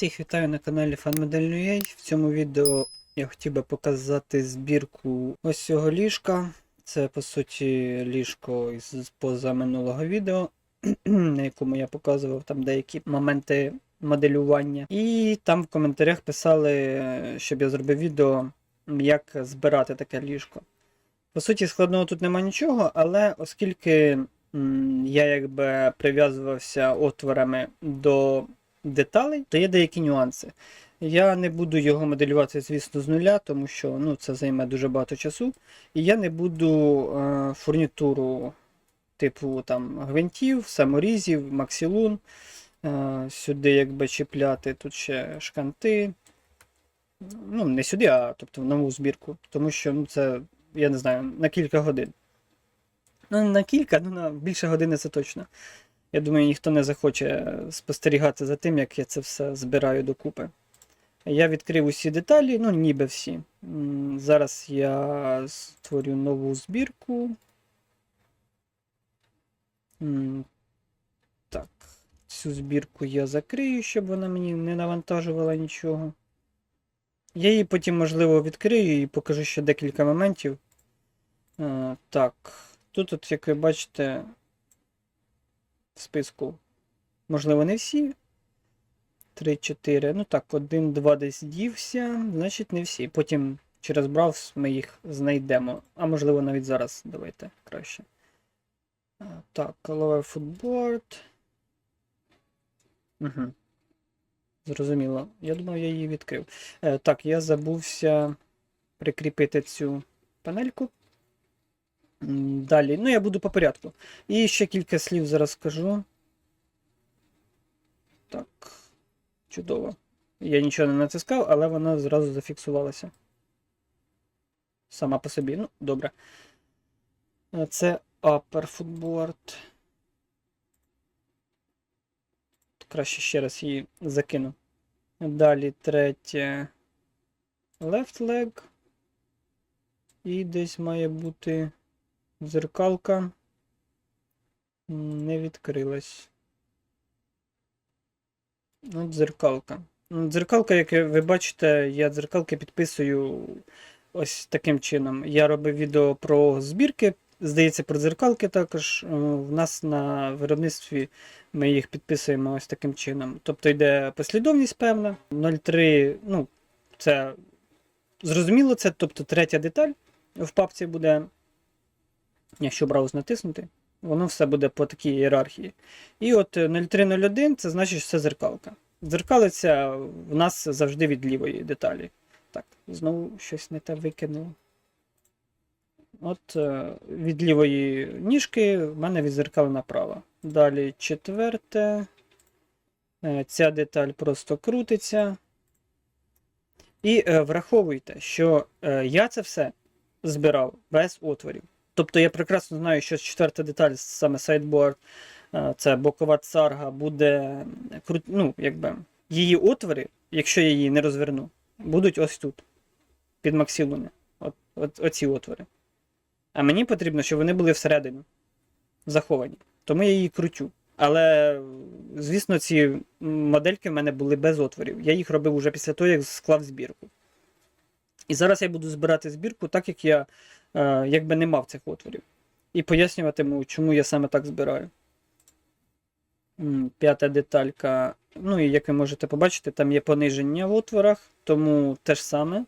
Всіх вітаю на каналі FanModel.ua. В цьому відео я хотів би показати збірку ось цього ліжка. Це по суті ліжко з позаминулого відео, на якому я показував там деякі моменти моделювання. І там в коментарях писали, щоб я зробив відео, як збирати таке ліжко. По суті, складного тут нема нічого, але оскільки я якби прив'язувався отворами до деталей, то є деякі нюанси. Я не буду його моделювати, звісно, з нуля, тому що ну, це займе дуже багато часу. І я не буду е, фурнітуру типу там гвинтів, саморізів, максилун е, сюди якби чіпляти. Тут ще шканти. Ну, не сюди, а тобто в нову збірку. Тому що ну, це, я не знаю, на кілька годин. Ну, не на кілька, ну на більше години це точно. Я думаю, ніхто не захоче спостерігати за тим, як я це все збираю докупи. Я відкрив усі деталі, ну ніби всі. Зараз я створю нову збірку. Так, цю збірку я закрию, щоб вона мені не навантажувала нічого. Я її потім, можливо, відкрию і покажу ще декілька моментів. Е, Так, тут, от, як ви бачите, списку. Можливо, не всі. 3, 4. Ну так, 1, 2 десь дівся. Значить, не всі. Потім через Browse ми їх знайдемо. А можливо, навіть зараз давайте краще. Так, Color Footboard. Угу. Зрозуміло. Я думав, я її відкрив. Е, так, я забувся прикріпити цю панельку. Далі, ну я буду по порядку. І ще кілька слів зараз скажу. Так, чудово. Я нічого не натискав, але вона зразу зафіксувалася. Сама по собі. Ну, добре. Е, Це upper footboard. Краще ще раз її закину. Далі третє left leg. І десь має бути дзеркалка. Не відкрилась. Ну, дзеркалка. Ну, Дзеркалка, як ви бачите, я дзеркалки підписую ось таким чином. Я робив відео про збірки, здається, про дзеркалки також. Е, В нас на виробництві ми їх підписуємо ось таким чином. Тобто йде послідовність певна. 0,3, ну, це зрозуміло, це тобто третя деталь в папці буде, якщо браус натиснути, воно все буде по такій ієрархії. І от е, 0301 це значить, що це зеркалка. Дзеркалиця в нас завжди від лівої деталі. Так, знову щось не те викинуло. От е, від лівої ніжки в мене відзеркалена права. Далі четверте. Е, Ця деталь просто крутиться. І е, враховуйте, що е, я це все збирав без отворів. Тобто я прекрасно знаю, що четверта деталь, саме сайдборд, е, це бокова царга, буде ну, якби, її отвори, якщо я її не розверну, будуть ось тут, під максилуми. От, от, оці отвори. А мені потрібно, щоб вони були всередині, заховані. Тому я її крутю. Але, звісно, ці модельки в мене були без отворів. Я їх робив уже після того, як склав збірку. І зараз я буду збирати збірку, так як я якби не мав цих отворів. І пояснюватиму, чому я саме так збираю. П'ята деталька. Ну і як ви можете побачити, там є пониження в отворах, тому те ж саме.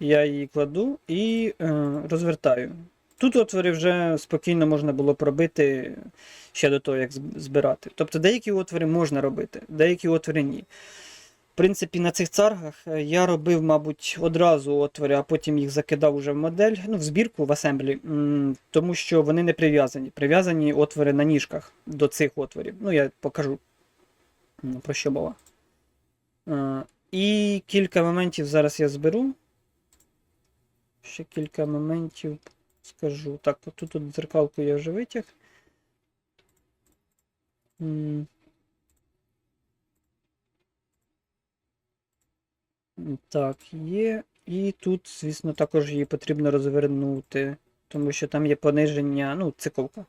Я її кладу і е, розвертаю. Тут отвори вже спокійно можна було пробити ще до того, як збирати. Тобто деякі отвори можна робити, деякі отвори ні. Принципі, на цих царгах е, я робив, мабуть, одразу отвори, а потім їх закидав уже в модель, ну, в збірку в асемблі, тому що вони не прив'язані. Прив'язані отвори на ніжках до цих отворів. Ну, я покажу, про що мова. Е, І кілька моментів зараз я зберу. Ще кілька моментів скажу. Так, отут от дзеркалку я вже витяг. Так, є. І тут, звісно, також її потрібно розвернути, тому що там є пониження, ну, циковка.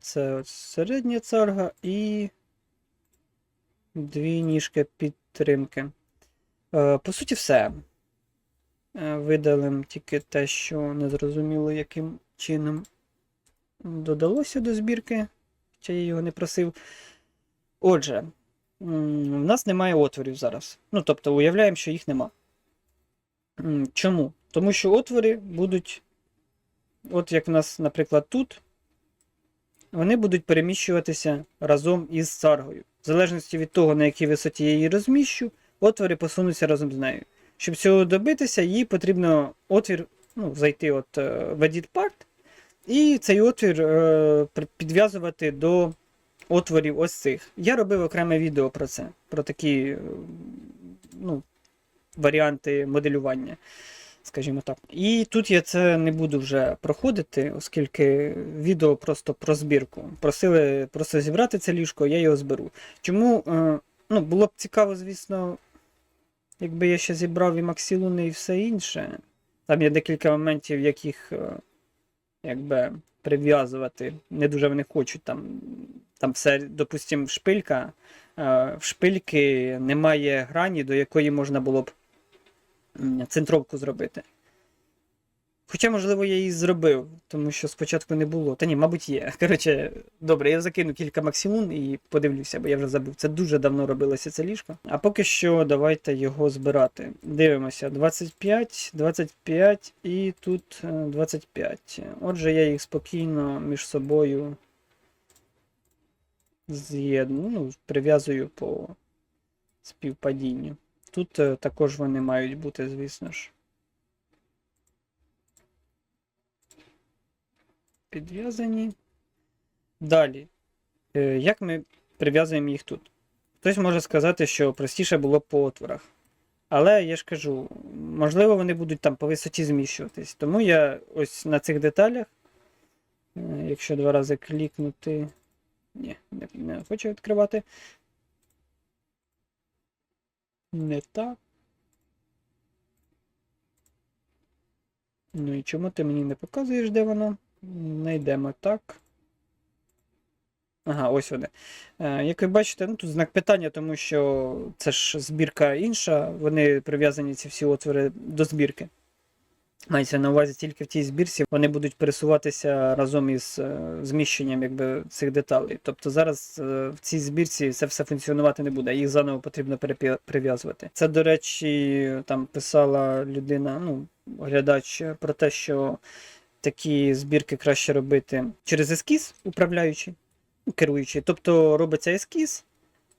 Це середня царга і дві ніжки підтримки. Е, По суті, все. Е, Видалим тільки те, що не зрозуміло, яким чином додалося до збірки, хоча я його не просив. Отже, в нас немає отворів зараз. Ну, тобто, уявляємо, що їх нема. Чому? Тому що отвори будуть, от як в нас, наприклад, тут, вони будуть переміщуватися разом із саргою. В залежності від того, на якій висоті я її розміщу, отвори посунуться разом з нею. Щоб цього добитися, їй потрібно отвір ну, зайти от, е, в Edit Part, і цей отвір е, підв'язувати до отворів ось цих. Я робив окреме відео про це, про такі ну, варіанти моделювання, скажімо так. І тут я це не буду вже проходити, оскільки відео просто про збірку. Просили просто зібрати це ліжко, я його зберу. Чому е, ну, було б цікаво, звісно, якби я ще зібрав і Максілуни і все інше. Там є декілька моментів, яких е, якби прив'язувати. Не дуже вони хочуть. Там, там все, допустимо, шпилька. е, В шпильки немає грані, до якої можна було б центровку зробити. Хоча, можливо, я її зробив, тому що спочатку не було. Та ні, мабуть, є. Коротше, добре, я закину кілька максимун і подивлюся, бо я вже забув. Це дуже давно робилося це ліжко. А поки що давайте його збирати. Дивимося: 25, 25 і тут е, 25. Отже, я їх спокійно між собою з'єдную, ну, прив'язую по співпадінню. Тут е, також вони мають бути, звісно ж. Підв'язані. Далі. Е, Як ми прив'язуємо їх тут? Хтось може сказати, що простіше було по отворах. Але я ж кажу, можливо, вони будуть там по висоті зміщуватись. Тому я ось на цих деталях, е, якщо два рази клікнути. Ні, не, не хочу відкривати. Не так. Ну і чому ти мені не показуєш, де воно? Найдемо так. Ага, ось вони. Е, як ви бачите, ну тут знак питання, тому що це ж збірка інша, вони прив'язані ці всі отвори до збірки. Мається на увазі тільки в тій збірці вони будуть пересуватися разом із е, зміщенням якби, цих деталей. Тобто зараз е, в цій збірці це все функціонувати не буде, їх заново потрібно прив'язувати. Це, до речі, там писала людина, ну, глядач, про те, що такі збірки краще робити через ескіз, управляючий, ну, керуючий. Тобто робиться ескіз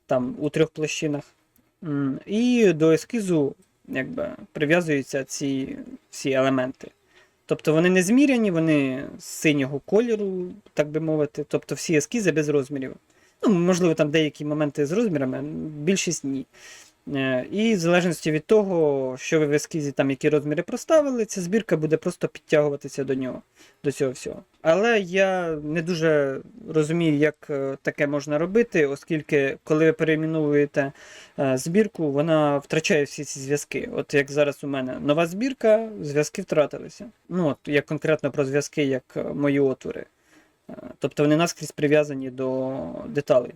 там у трьох площинах, і до ескізу якби, прив'язуються ці всі елементи. Тобто вони не зміряні, вони з синього кольору, так би мовити. Тобто всі ескізи без розмірів. Ну, можливо, там деякі моменти з розмірами, більшість ні. Е, І в залежності від того, що ви в ескізі там які розміри проставили, ця збірка буде просто підтягуватися до нього, до цього всього. Але я не дуже розумію, як е, таке можна робити, оскільки коли ви перейменовуєте е, збірку, вона втрачає всі ці зв'язки. От як зараз у мене нова збірка, зв'язки втратилися. Ну, от я конкретно про зв'язки, як мої отвори. Тобто вони наскрізь прив'язані до деталей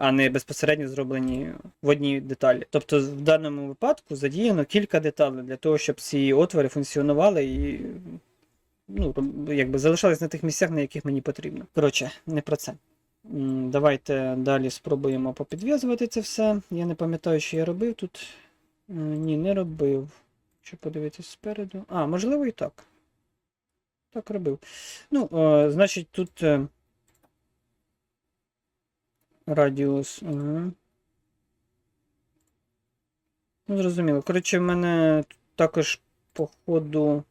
а не безпосередньо зроблені в одній деталі. Тобто, в даному випадку задіяно кілька деталей для того, щоб ці отвори функціонували і ну, якби залишались на тих місцях, на яких мені потрібно. Коротше, не про це. Давайте далі спробуємо попідв'язувати це все. Я не пам'ятаю, що я робив тут. Ні, не робив. Що подивитись спереду. А, можливо, і так. Так робив. Ну, е, значить, тут. Радіус. Ага. Ну, зрозуміло. Коротше, в мене тут також, по ходу,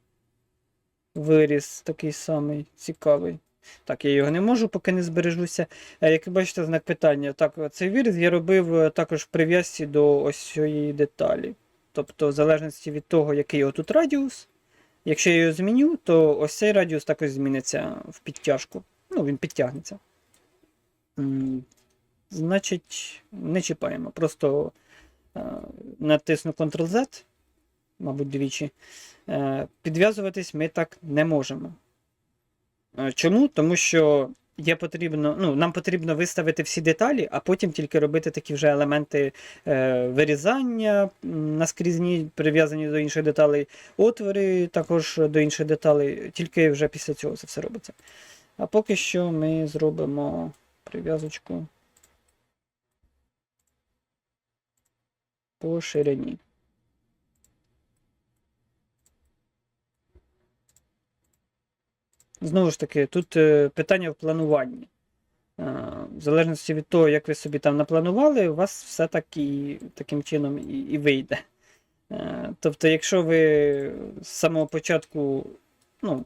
виріс такий самий цікавий. Так, я його не можу, поки не збережуся. Е, Як ви бачите, знак питання. Так, цей виріс я робив е, також в прив'язці до ось цієї деталі. Тобто, в залежності від того, який його тут радіус. Якщо я його зміню, то ось цей радіус також зміниться в підтяжку. Ну, він підтягнеться. Значить, не чіпаємо. Просто е, натисну Ctrl-Z, мабуть, двічі. Е, підв'язуватись ми так не можемо. Е, чому? Тому що є потрібно, ну, нам потрібно виставити всі деталі, а потім тільки робити такі вже елементи е, вирізання наскрізні, прив'язані до інших деталей, отвори також до інших деталей, тільки вже після цього це все робиться. А поки що ми зробимо прив'язочку по ширині. Знову ж таки, тут е, питання в плануванні. Е, В залежності від того, як ви собі там напланували, у вас все так і таким чином і, і вийде. Е, Тобто, якщо ви з самого початку ну,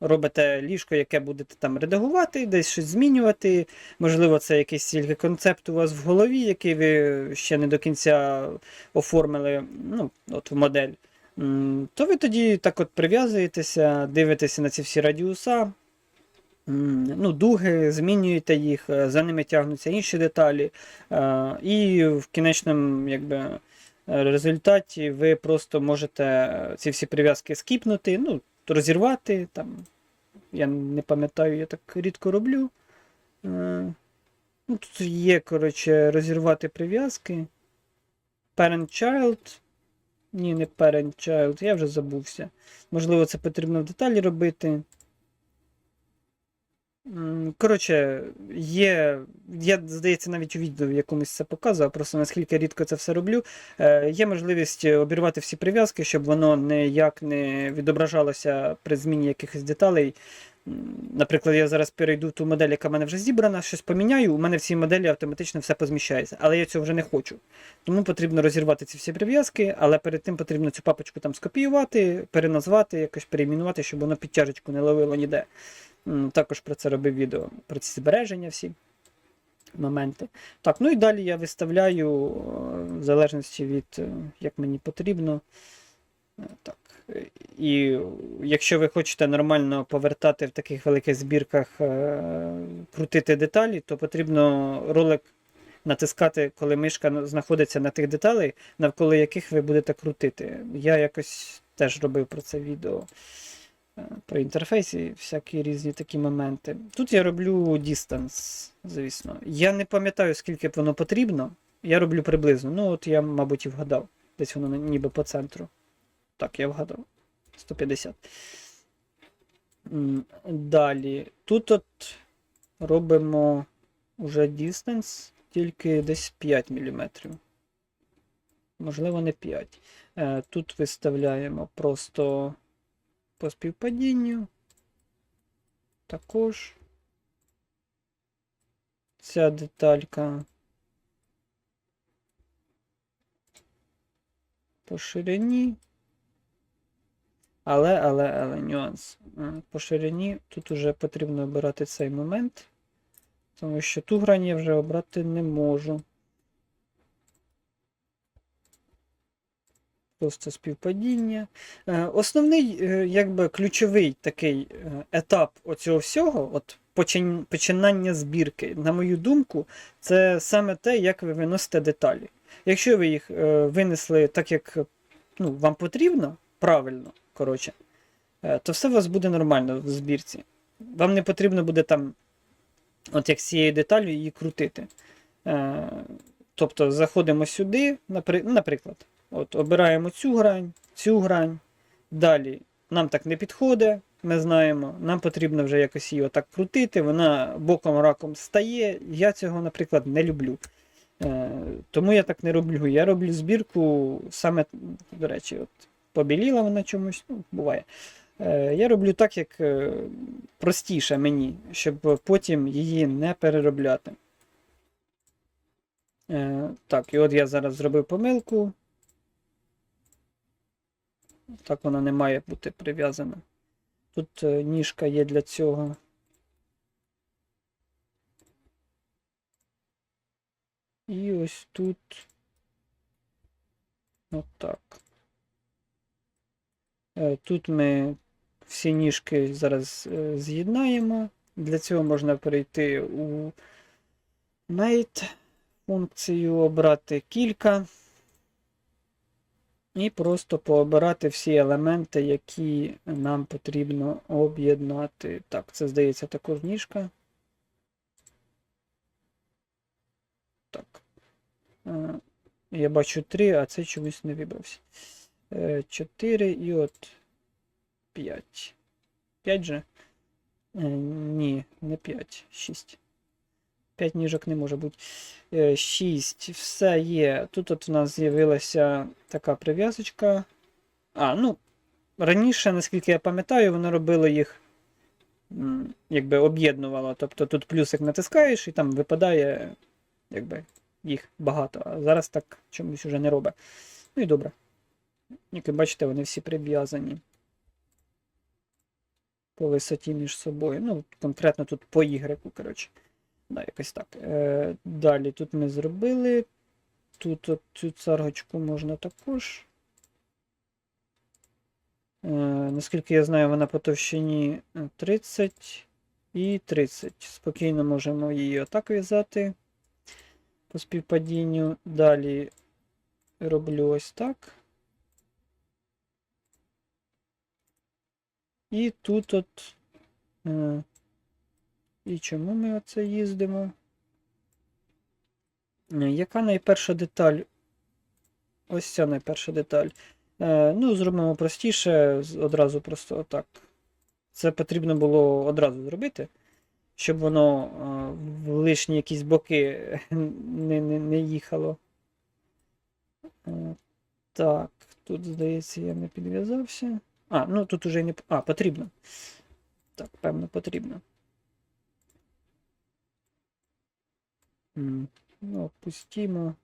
робите ліжко, яке будете там редагувати, десь щось змінювати, можливо, це якийсь тільки концепт у вас в голові, який ви ще не до кінця оформили ну, от в модель. То ви тоді так от прив'язуєтеся, дивитеся на ці всі радіуса, ну, дуги, змінюєте їх, е, за ними тягнуться інші деталі. е, І в кінечному якби, результаті ви просто можете е, ці всі прив'язки скіпнути, ну, розірвати. Там, я не пам'ятаю, я так рідко роблю. Е, Ну, тут є, коротше, розірвати прив'язки. Parent-child. Ні, не parent-child, я вже забувся. Можливо, це потрібно в деталі робити. Коротше, є. Я, здається, навіть у відео в якомусь це показував, просто наскільки рідко це все роблю. Е, є можливість обірвати всі прив'язки, щоб воно ніяк не відображалося при зміні якихось деталей. Наприклад, я зараз перейду в ту модель, яка в мене вже зібрана, щось поміняю, у мене в цій моделі автоматично все позміщається. Але я цього вже не хочу. Тому потрібно розірвати ці всі прив'язки, але перед тим потрібно цю папочку там скопіювати, переназвати, якось перейменувати, щоб воно підтяжечку не ловило ніде. Також про це робив відео, про ці збереження всі моменти. Так, ну і далі я виставляю, е, в залежності від е, як мені потрібно. Е, Так. І якщо ви хочете нормально повертати в таких великих збірках, крутити деталі, то потрібно ролик натискати, коли мишка знаходиться на тих деталей, навколо яких ви будете крутити. Я якось теж робив про це відео. Е, Про інтерфейс і всякі різні такі моменти. Тут я роблю distance, звісно. Я не пам'ятаю, скільки б воно потрібно. Я роблю приблизно. Ну, от я, мабуть, і вгадав. Десь воно ніби по центру. Так, я вгадав. 150. Далі. Тут от робимо уже distance, тільки десь 5 мм. Можливо, не 5. Е, Тут виставляємо просто по співпадінню. Також ця деталька по ширині. Але, але, але, нюанс. Е, По ширині тут вже потрібно обирати цей момент, тому що ту грань я вже обрати не можу. Просто співпадіння. Е, Основний, е, якби ключовий такий е, етап оцього всього, от починання збірки, на мою думку, це саме те, як ви виносите деталі. Якщо ви їх винесли так, як ну, вам потрібно, правильно, коротше, то все у вас буде нормально в збірці. Вам не потрібно буде там, от як з цією деталю, її крутити. Тобто заходимо сюди, ну, наприклад, от, обираємо цю грань, цю грань. Далі нам так не підходить, ми знаємо, нам потрібно вже якось її отак крутити, вона боком раком стає. Я цього, наприклад, не люблю. Е, тому я так не роблю. Я роблю збірку саме, до речі, от побіліла вона чомусь, ну, буває. Е, я роблю так, як е, простіше мені, щоб потім її не переробляти. Е, так, і от я зараз зробив помилку. Так вона не має бути прив'язана. Тут е, ніжка є для цього. І ось тут. Отак. Е, Тут ми всі ніжки зараз е, з'єднаємо. Для цього можна перейти у Mate, функцію обрати кілька. І просто пообирати всі елементи, які нам потрібно об'єднати. Так, це здається також ніжка. Так. Е, я бачу 3, а це чомусь не вибрався. Е, 4 і от 5. 5 же? Е, ні, не 5, 6. 5 ніжок не може бути. 6. Все є. Тут от у нас з'явилася така прив'язочка. А, ну, раніше, наскільки я пам'ятаю, воно робило їх якби об'єднувало. Тобто тут плюсик натискаєш і там випадає якби, їх багато. А зараз так чомусь уже не робить. Ну і добре. Як ви бачите, вони всі прив'язані по висоті між собою. Ну, конкретно тут по Y, коротше. Да, якось так. Е, далі тут ми зробили. Тут от цю царгочку можна також. Е, наскільки я знаю, вона по товщині е, 30 і 30. Спокійно можемо її отак в'язати по співпадінню. Далі роблю ось так. І тут от. Е, і чому ми оце їздимо? Е, Яка найперша деталь? Ось ця найперша деталь. Е, ну, зробимо простіше, одразу просто отак. Це потрібно було одразу зробити, щоб воно е, в лишні якісь боки не, не, не їхало. Е, так, тут, здається, я не підв'язався. А, ну тут уже не. А, потрібно. Так, певно, потрібно. Ну, опустимо.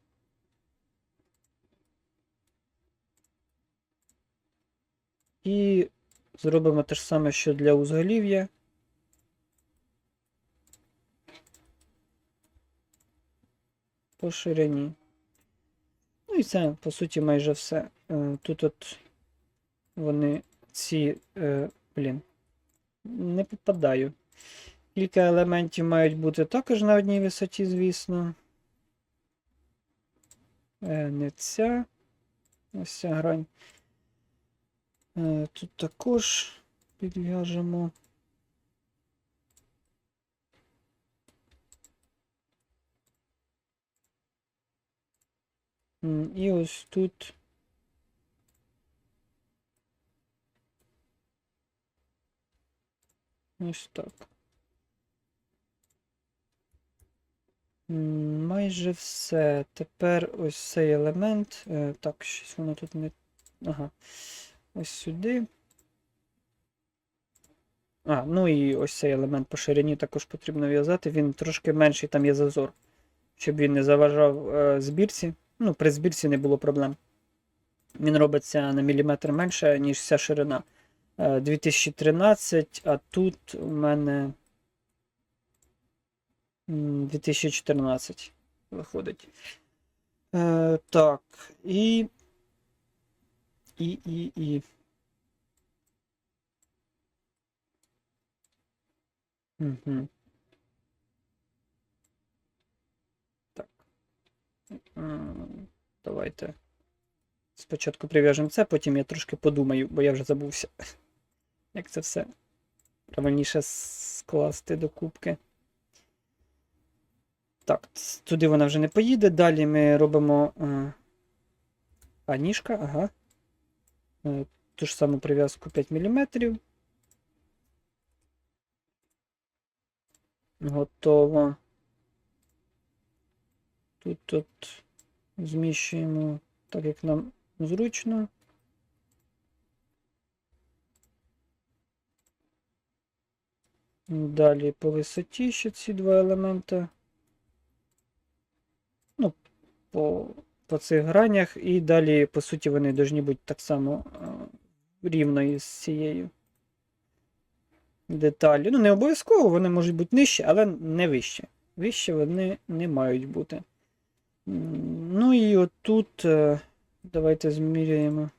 І зробимо те ж саме, що для узголів'я. По ширині. Ну і це, по суті, майже все. Е, Тут от вони ці. е, Блін. Не попадаю. Кілька елементів мають бути також на одній висоті, звісно. Е, Не ця. Ось ця грань. Е, Тут також підв'яжемо. І ось тут. Ось так. Майже все. Тепер ось цей елемент. Е, Так, щось воно тут не. Ага. Ось сюди. А, ну і ось цей елемент по ширині також потрібно в'язати. Він трошки менший, там є зазор, щоб він не заважав е, збірці. Ну, при збірці не було проблем. Він робиться на міліметр менше, ніж вся ширина. Е, 2013, а тут у мене 2014 виходить. Е, так, і. І, і, і. Угу. Так. Давайте. Спочатку прив'яжемо це, потім я трошки подумаю, бо я вже забувся, як це все правильніше скласти до кубки. Так, туди вона вже не поїде. Далі ми робимо. е, А, ніжка, ага. Е, Ту ж саму прив'язку 5 мм. Готово. Тут от зміщуємо так, як нам зручно. Далі по висоті ще ці два елемента. По, по цих гранях. І далі, по суті, вони повинні бути так само е, рівно із цією деталлю. Ну, не обов'язково, вони можуть бути нижче, але не вище. Вище вони не мають бути. Ну і отут е, давайте зміряємо.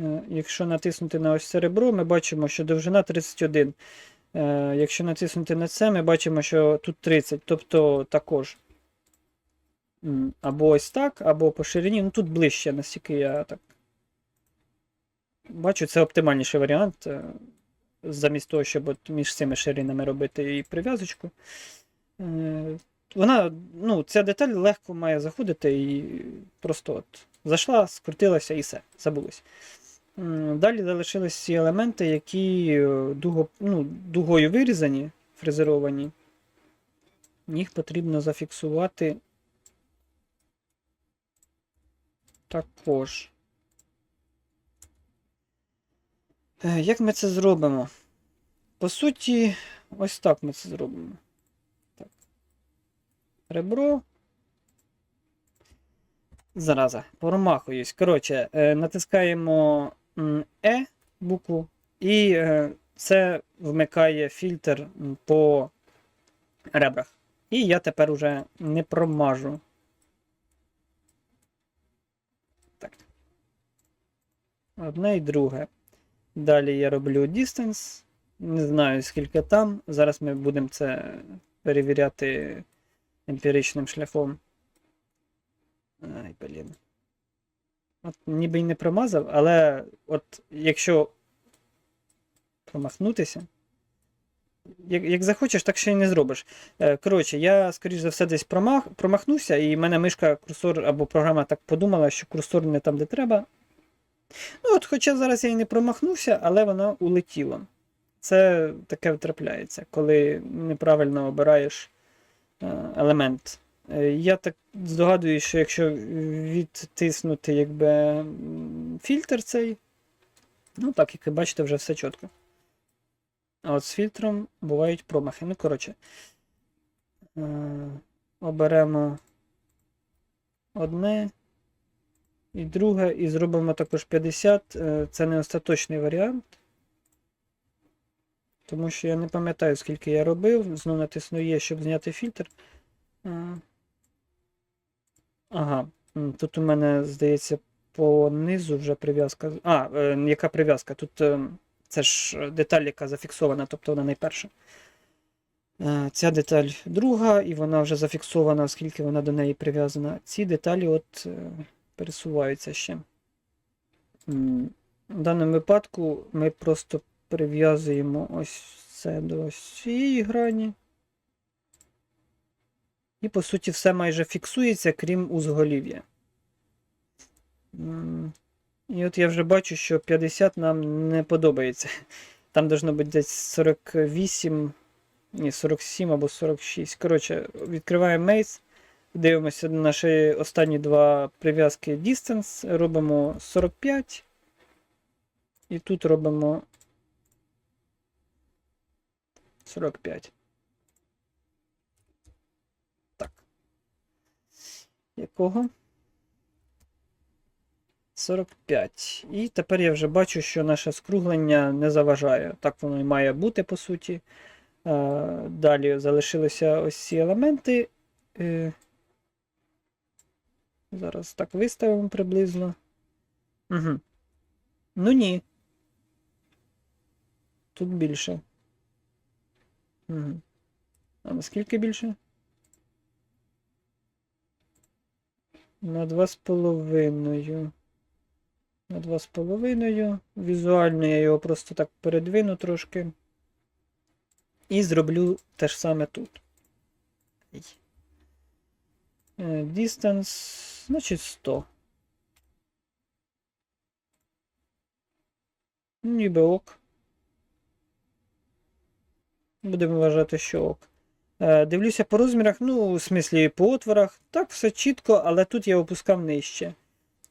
Е, Якщо натиснути на ось це ребро, ми бачимо, що довжина 31. Е, Якщо натиснути на це, ми бачимо, що тут 30. Тобто також. Або ось так, або по ширині. Ну тут ближче, наскільки я так. Бачу, це оптимальніший варіант. е, Замість того, щоб от між цими ширинами робити і прив'язочку. Е, вона, ну, ця деталь легко має заходити і просто от зайшла, скрутилася і все, забулось. Далі залишились ці елементи, які е, дуго, ну, дугою вирізані, фрезеровані. Їх потрібно зафіксувати також. Е, Як ми це зробимо? По суті, ось так ми це зробимо. Так. Ребро. Зараза, промахуюсь. Коротше, е, натискаємо Е букву, і е, це вмикає фільтр по ребрах. І я тепер уже не промажу. Одне і друге. Далі я роблю distance. Не знаю, скільки там. Зараз ми будемо це перевіряти емпіричним шляхом. Ай, блін. От ніби й не промазав, але от якщо промахнутися. Як, як захочеш, так ще й не зробиш. Е, Коротше, я, скоріш за все, десь промах, промахнувся, і в мене мишка, курсор або програма так подумала, що курсор не там, де треба. Ну, от, хоча зараз я і не промахнувся, але вона улетіла. Це таке трапляється, коли неправильно обираєш е, елемент. Е, Я так здогадуюсь, що якщо відтиснути якби, фільтр цей, ну так, як ви бачите, вже все чітко. А от з фільтром бувають промахи. Ну, коротше, е, оберемо одне і друге, і зробимо також 50. Е, Це не остаточний варіант. Тому що я не пам'ятаю, скільки я робив. Знову натисну Є, щоб зняти фільтр. Е, Ага, тут у мене, здається, по низу вже прив'язка. А, е, яка прив'язка? Тут це ж деталь, яка зафіксована, тобто вона найперша. Ця деталь друга, і вона вже зафіксована, оскільки вона до неї прив'язана. Ці деталі от пересуваються ще. В даному випадку ми просто прив'язуємо ось це до ось цієї грані. І, по суті, все майже фіксується, крім узголів'я. І от я вже бачу, що 50 нам не подобається. Там должно бути десь 48, ні, 47 або 46. Коротше, відкриваємо Maze, дивимося на наші останні два прив'язки Distance, робимо 45. І тут робимо 45. Так. Якого? 45. І тепер я вже бачу, що наше скруглення не заважає. Так воно і має бути, по суті. Е, Далі залишилися ось ці елементи. Зараз так виставимо приблизно. Угу. Ну ні. Тут більше. Угу. А наскільки більше? На два з половиною. На два з половиною. Візуально я його просто так передвину трошки. І зроблю те ж саме тут. Е, Distance, значить 100. Ніби ок. Будемо вважати, що ок. Е, Дивлюся по розмірах, ну, в смислі по отворах. Так, все чітко, але тут я опускав нижче.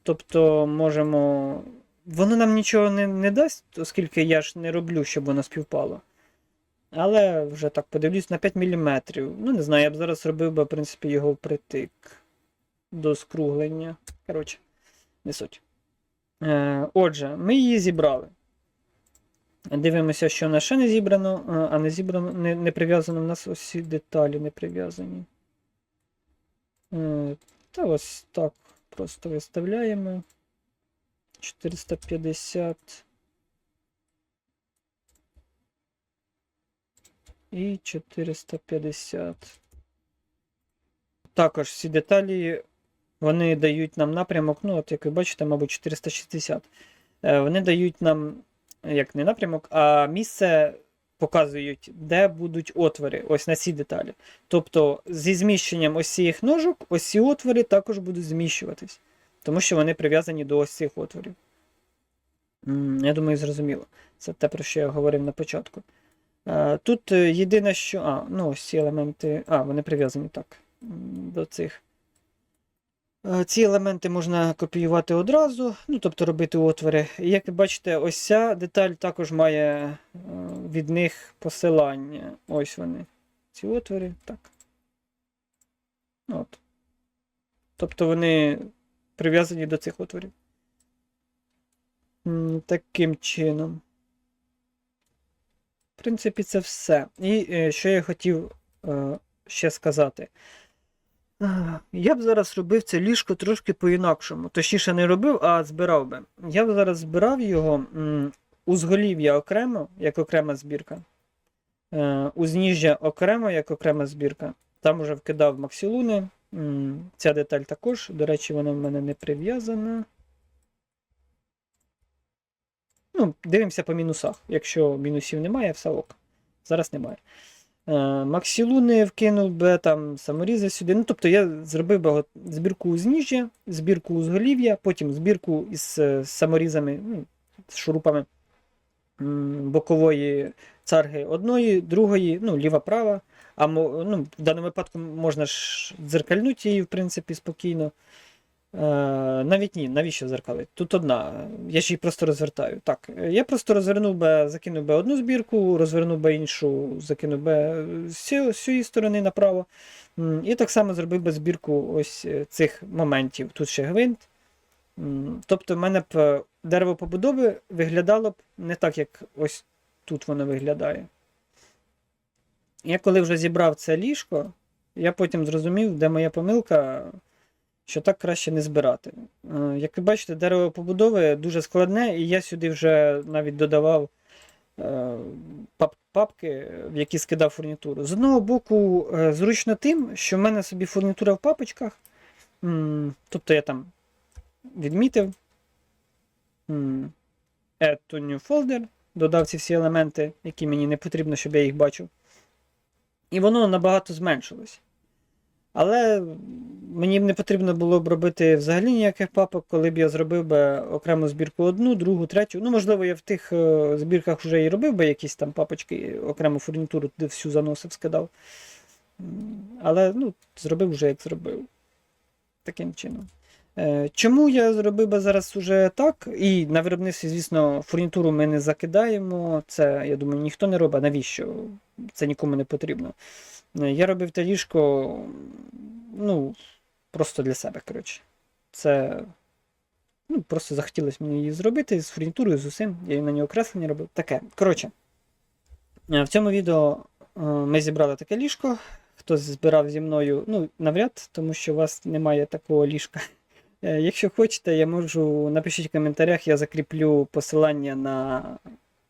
Тобто можемо. Воно нам нічого не, не дасть, оскільки я ж не роблю, щоб воно співпало. Але вже так подивлюсь на 5 мм. Ну, не знаю, я б зараз робив би, в принципі, його впритик до скруглення. Коротше, не суть. Е, отже, ми її зібрали. Дивимося, що в нас ще не зібрано, а- а не зібрано, не, не прив'язано в нас ось деталі не прив'язані. Е, Та ось так просто виставляємо. 450. І 450. Також всі деталі вони дають нам напрямок, ну, от як ви бачите, мабуть, 460. Е, Вони дають нам, як не напрямок, а місце показують, де будуть отвори, ось на ці деталі. Тобто, зі зміщенням ось цих ножок, ось ці отвори також будуть зміщуватись, тому що вони прив'язані до ось цих отворів. Я думаю, зрозуміло. Це те, про що я говорив на початку. Е, Тут е, єдине, що. А, ну ось ці елементи. А, вони прив'язані так. До цих. Е, Ці елементи можна копіювати одразу, ну, тобто робити отвори. І як ви бачите, ось ця деталь також має від них посилання. Ось вони. Ці отвори. Так. От. Тобто вони прив'язані до цих отворів. Таким чином. В принципі, це все. І е, що я хотів е, ще сказати. Я б зараз робив це ліжко трошки по-інакшому. Точніше, не робив, а збирав би. Я б зараз збирав його узголів'я окремо, як окрема збірка. Е, узніжжя окремо, як окрема збірка. Там уже вкидав максілуни. Ця деталь також. До речі, вона в мене не прив'язана. Ну, дивимося по мінусах. Якщо мінусів немає, все ок. Зараз немає. Е, Максілуни вкинув би там саморізи сюди. Ну, тобто я зробив би збірку узніжжя, збірку узголів'я, потім збірку із е, саморізами, ну, з шурупами бокової царги одної, другої, ну, ліва-права. А ну, в даному випадку можна ж дзеркальнути її, в принципі, спокійно. Е, навіть ні, навіщо зеркалить? Тут одна. Я ж її просто розвертаю. Так, я просто розвернув би, закинув би одну збірку, розвернув би іншу, закинув би з цієї- сторони направо. І так само зробив би збірку ось е, цих моментів. Тут ще гвинт. Тобто, в мене б е, дерево побудови виглядало б не так, як ось тут воно виглядає. Я коли вже зібрав це ліжко, я потім зрозумів, де моя помилка що так краще не збирати. Е, Як ви бачите, дерево побудови дуже складне, і я сюди вже навіть додавав е, папки, в які скидав фурнітуру. З одного боку, е, зручно тим, що в мене собі фурнітура в папочках. Тобто я там відмітив Add to new folder, додав ці всі елементи, які мені не потрібно, щоб я їх бачив. І воно набагато зменшилось. Але мені б не потрібно було б робити взагалі ніяких папок, коли б я зробив би окрему збірку одну, другу, третю. Ну, можливо, я в тих е, збірках вже і робив би якісь там папочки, окрему фурнітуру, де всю заносив, скидав. Але ну, зробив вже як зробив. Таким чином. Е, Чому я зробив би зараз уже так? І на виробництві, звісно, фурнітуру ми не закидаємо. Це, я думаю, ніхто не робить. Навіщо? Це нікому не потрібно. Е, Я робив те ліжко, ну, просто для себе, коротше. Це. Ну, просто захотілося мені її зробити з фурнітурою, з усім. Я їй на нього креслення робив. Таке. Коротше, е, в цьому відео е, ми зібрали таке ліжко. Хтось збирав зі мною, ну, навряд, тому що у вас немає такого ліжка. Якщо хочете, я можу. Напишіть в коментарях, я закріплю посилання на.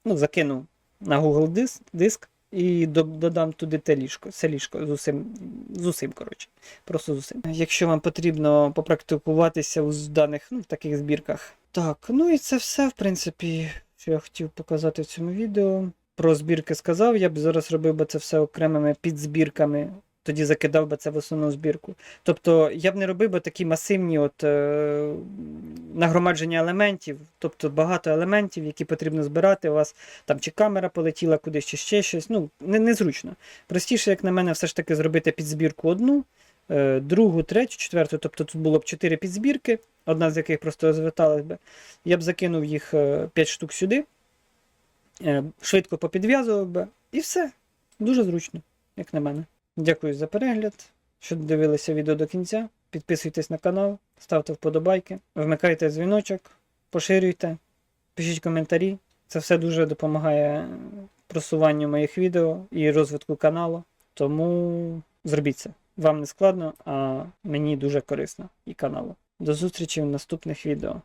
Ну, закину на Google диск і додам туди те ліжко. Це ліжко з усім, з усім, коротше. Просто з усім. Якщо вам потрібно попрактикуватися у даних ну, в таких збірках. Так, ну і це все, в принципі, що я хотів показати в цьому відео. Про збірки сказав, я б зараз робив би це все окремими підзбірками. Тоді закидав би це в основну збірку. Тобто я б не робив би такі масивні от, е, нагромадження елементів, тобто багато елементів, які потрібно збирати. У вас там чи камера полетіла кудись, чи ще щось. Ну, не, незручно. Простіше, як на мене, все ж таки зробити підзбірку одну, е, другу, третю, четверту. Тобто тут було б чотири підзбірки, одна з яких просто розверталась би. Я б закинув їх 5 штук сюди, е, швидко попідв'язував би, і все. Дуже зручно, як на мене. Дякую за перегляд. Що дивилися відео до кінця. Підписуйтесь на канал, ставте вподобайки, вмикайте дзвіночок, поширюйте, пишіть коментарі. Це все дуже допомагає просуванню моїх відео і розвитку каналу. Тому зробіть це. Вам не складно, а мені дуже корисно і каналу. До зустрічі в наступних відео.